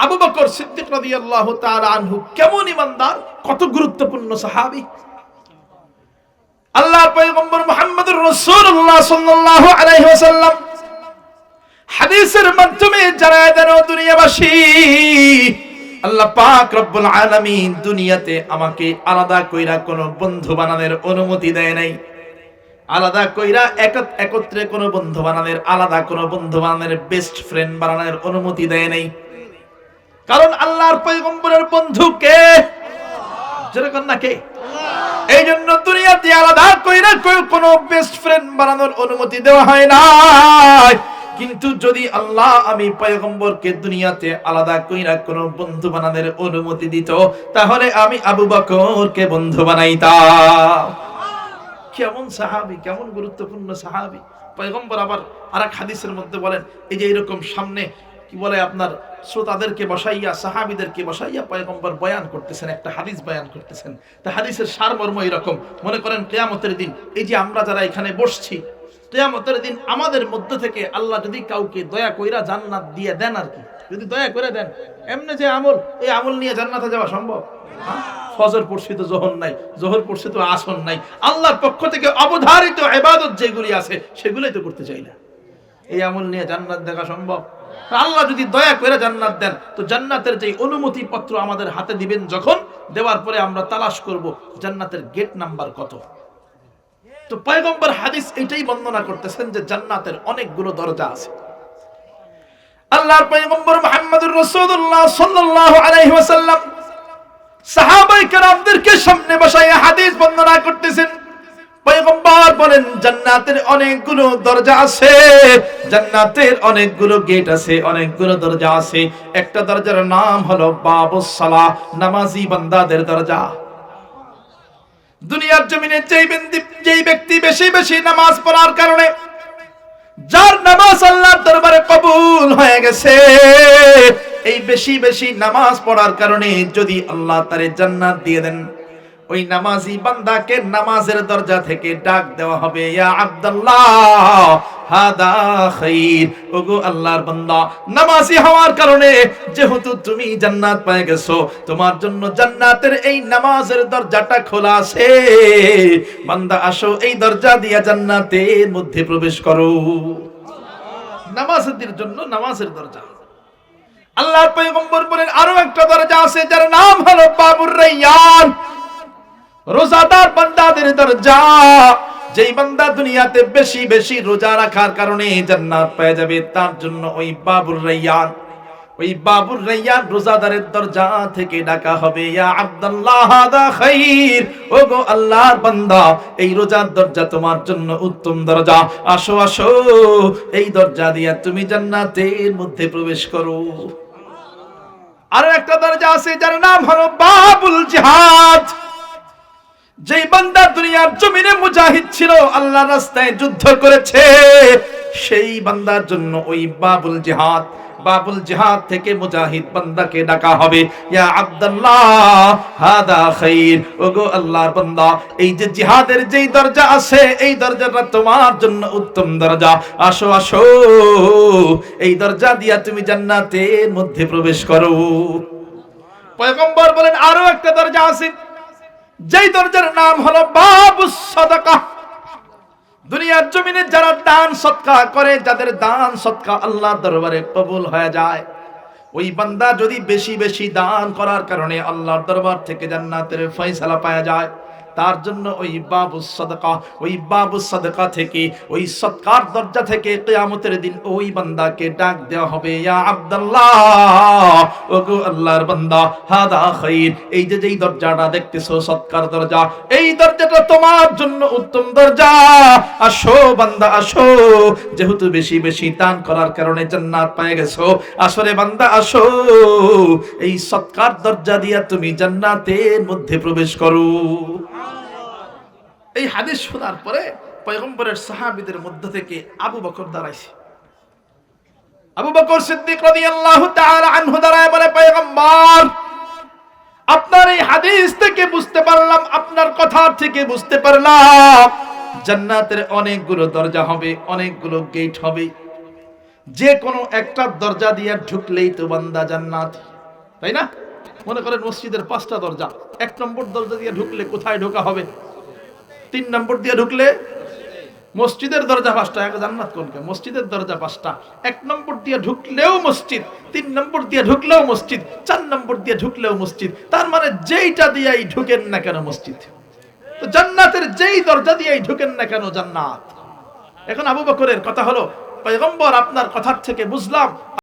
আবু বকর সিদ্দিক রাদিয়াল্লাহু তাআলা আনহু কেমন ইমানদার? কত গুরুত্বপূর্ণ সাহাবী। আল্লাহর পয়গম্বর মুহাম্মদুর রাসূলুল্লাহ সাল্লাল্লাহু আলাইহি ওয়াসাল্লাম হাদিসের মাধ্যমে জানায় দেন দুনিয়াবাসী, আল্লাহ পাক রব্বুল আলামিন দুনিয়াতে আমাকে আলাদা কইরা কোনো বন্ধু বানানোর অনুমতি দেয় নাই। আলাদা কইরা একত- একত্রে কোনো বন্ধু বানানোর, আলাদা কোনো বন্ধু বানানোর বেস্ট ফ্রেন্ড বানানোর অনুমতি দেয় নাই। কারণ আল্লাহর পয়গম্বরের বন্ধু কে? যেরকম না কে? এই জন্য দুনিয়াতে আলাদা কইরা কেউ কোনো বেস্ট ফ্রেন্ড বানানোর অনুমতি দেওয়া হয় না কিন্তু যদি আল্লাহ আমি পয়গম্বরকে দুনিয়াতে আলাদা কইরা কোনো বন্ধু বানানোর অনুমতি দিত, তাহলে আমি আবু বকরকে বন্ধু বানাইতাম। কেমন সাহাবি, কেমন গুরুত্বপূর্ণ সাহাবি। পয়গম্বর আবার আর এক হাদিসের মধ্যে বলেন, এই যে এরকম সামনে কি বলে আপনার শ্রোতাদেরকে বসাইয়া, সাহাবিদেরকে বসাইয়া পয়গম্বর বয়ান করতেছেন, একটা হাদিস বয়ান করতেছেন। তা হাদিসের সারমর্ম এরকম মনে করেন কেয়ামতের দিন এই যে আমরা যারা এখানে বসছি, কেয়ামতের দিন আমাদের মধ্য থেকে আল্লাহ যদি কাউকে দয়া কইরা জান্নাত দিয়ে দেন আর কি। যদি দয়া করে দেন, এমনি যে আমল, এই আমল নিয়ে জান্নাতে যাওয়া সম্ভব? হ্যাঁ? ফজর পড়ছি তো জোহর নাই, জোহর পড়ছি তো আসন নাই। আল্লাহর পক্ষ থেকে অবধারিত এবাদত যেগুলি আছে, সেগুলোই তো করতে চাই না। এই আমল নিয়ে জান্নাত দেখা সম্ভব? আল্লাহ যদি দয়া করে জান্নাত দেন, তো জান্নাতের যে অনুমতি পত্র আমাদের হাতে দিবেন যখন, দেওয়ার পরে আমরা তালাশ করব জান্নাতের গেট নাম্বার কত। তো পয়গম্বর হাদিস এটাই বর্ণনা করতেছেন যে জান্নাতের অনেকগুলো দরজা আছে। আল্লাহর পয়গম্বর মুহাম্মদুর রাসূলুল্লাহ সাল্লাল্লাহু আলাইহি ওয়াসাল্লাম সাহাবাই কেরামদেরকে সামনে বসায় হাদিস বর্ণনা করতেছেন পয়গম্বর বলেন, জান্নাতের অনেকগুলো দরজা আছে। জান্নাতের অনেকগুলো গেট আছে, অনেকগুলো দরজা আছে। একটা দরজার নাম হলো বাবুস নামাজি বান্দাদের দরজা। দুনিয়ার জমিনে যেই যেই ব্যক্তি বেশি বেশি নামাজ পড়ার কারণে, যার নামাজ আল্লাহর দরবারে কবুল হয়ে গেছে, এই বেশি বেশি নামাজ পড়ার কারণে যদি আল্লাহ তারে জান্নাত দিয়ে দেন ওই নামাজি বান্দাকে নামাজের দরজা থেকে ডাক দেওয়া হবে, ইয়া আব্দুল্লাহ, হাদা খাইর। ওগো আল্লাহর বান্দা, নামাজি হওয়ার কারণে যেহেতু তুমি জান্নাত পেয়ে গেছো, তোমার জন্য জান্নাতের এই নামাজের দরজাটা খোলা আছে। বান্দা, আসো এই দরজা দিয়া জান্নাতের মধ্যে প্রবেশ করো। নামাজের জন্য নামাজের দরজা। আল্লাহর পয়গম্বর বলেন, আরও একটা দরজা আছে যার নাম হলো বাবুর রাইয়ান। রোজাদার বান্দাদের দরজা, যেই বান্দা দুনিয়াতে বেশি বেশি রোজা রাখার কারণে জান্নাত পেয়ে যাবে, তার জন্য ওই বাবুর রাইয়ান, ওই বাবুর রাইয়ান রোজাদারের দরজা থেকে ডাকা হবে। ইয়া আব্দুল্লাহ, হাদা খাইর। ওগো আল্লাহর বান্দা, এই রোজার দরজা তোমার জন্য উত্তম দরজা। আসো আসো, এই দরজা দিয়া তুমি জান্নাতের মধ্যে প্রবেশ করো। আরও একটা দরজা আছে যার নাম হলো বাবুল জিহাদ। যেই বান্দা দুনিয়ার জমিনে মুজাহিদ ছিল, আল্লাহ রাস্তায় যুদ্ধ করেছে। সেই বান্দার জন্য ওই বাবুল জিহাদ বাবুল জিহাদ থেকে মুজাহিদ বান্দাকে ডাকা হবে। ইয়া আব্দুল্লাহ, হাদা খাইর। ওগো আল্লাহর বান্দা, এই যে জিহাদের যেই দরজা আছে, এই দরজাটা তোমার জন্য উত্তম দরজা। আসো আসো, এই দরজা দিয়া তুমি জান্নাতের মধ্যে প্রবেশ করো। পয়গম্বর বলেন, আরও একটা দরজা আছে। যেই দরজার নাম হলো বাবু সদকা। দুনিয়ার জমিনে যারা দান সৎকা করে, যাদের দান সৎকা আল্লাহ দরবারে কবুল হয়ে যায়, ওই বান্দা যদি বেশি বেশি দান করার কারণে আল্লাহর দরবার থেকে জান্নাতের ফয়সালা পাওয়া যায়। তার জন্য ওই বাবু সদকা, ওই বাবু সদকা থেকে, ওই সৎকার দরজা থেকে কিয়ামতের দিন ওই বান্দাকে ডাক দেওয়া হবে। ইয়া আব্দুল্লাহ, ওগো আল্লাহর বান্দা, হাদা খাইর। এই যে যেই দরজাটা দেখতেছো, সৎকার দরজা, এই দরজাটা তোমার জন্য উত্তম দরজা। আসো বান্দা, আসো। যেহেতু বেশি বেশি দান করার কারণে জান্নাত পেয়ে গেছো, আসরে বান্দা, আসো। এই সৎকার দরজা দিয়া তুমি জান্নাতের মধ্যে প্রবেশ করো। এই হাদিস শোনার পরে পয়গম্বরের সাহাবীদের মধ্য থেকে আবু বকর দাঁড়াইছে। আবু বকর সিদ্দিক রাদিয়াল্লাহু তাআলা আনহু দাঁড়ায় বলে, পয়গম্বর, আপনার এই হাদিস থেকে বুঝতে পারলাম, আপনার কথা থেকে বুঝতে পারলাম। জান্নাতের অনেকগুলো দরজা হবে, অনেকগুলো গেট হবে। যে কোনো একটা দরজা দিয়ে ঢুকলেই তো বান্দা জান্নাত। তাই না? মনে করেন মসজিদের পাঁচটা দরজা, এক নম্বর দরজা দিয়ে ঢুকলে কোথায় ঢোকা হবে? তিন নম্বর দিয়ে ঢুকলে, মসজিদের দরজা পাঁচটা, এক জান্নাত কোনকে? মসজিদের দরজা পাঁচটা। এক নম্বর দিয়ে ঢুকলেও মসজিদ, তিন নম্বর দিয়ে ঢুকলেও মসজিদ, চার নম্বর দিয়ে ঢুকলেও মসজিদ। তার মানে যেইটা দিয়েই ঢুকেন না কেন মসজিদ? তো জান্নাতের যেই দরজা দিয়েই ঢুকেন না কেন জান্নাত? এখন আবু বকরের কথা হলো, পয়গম্বর আপনার কথার থেকে বুঝলাম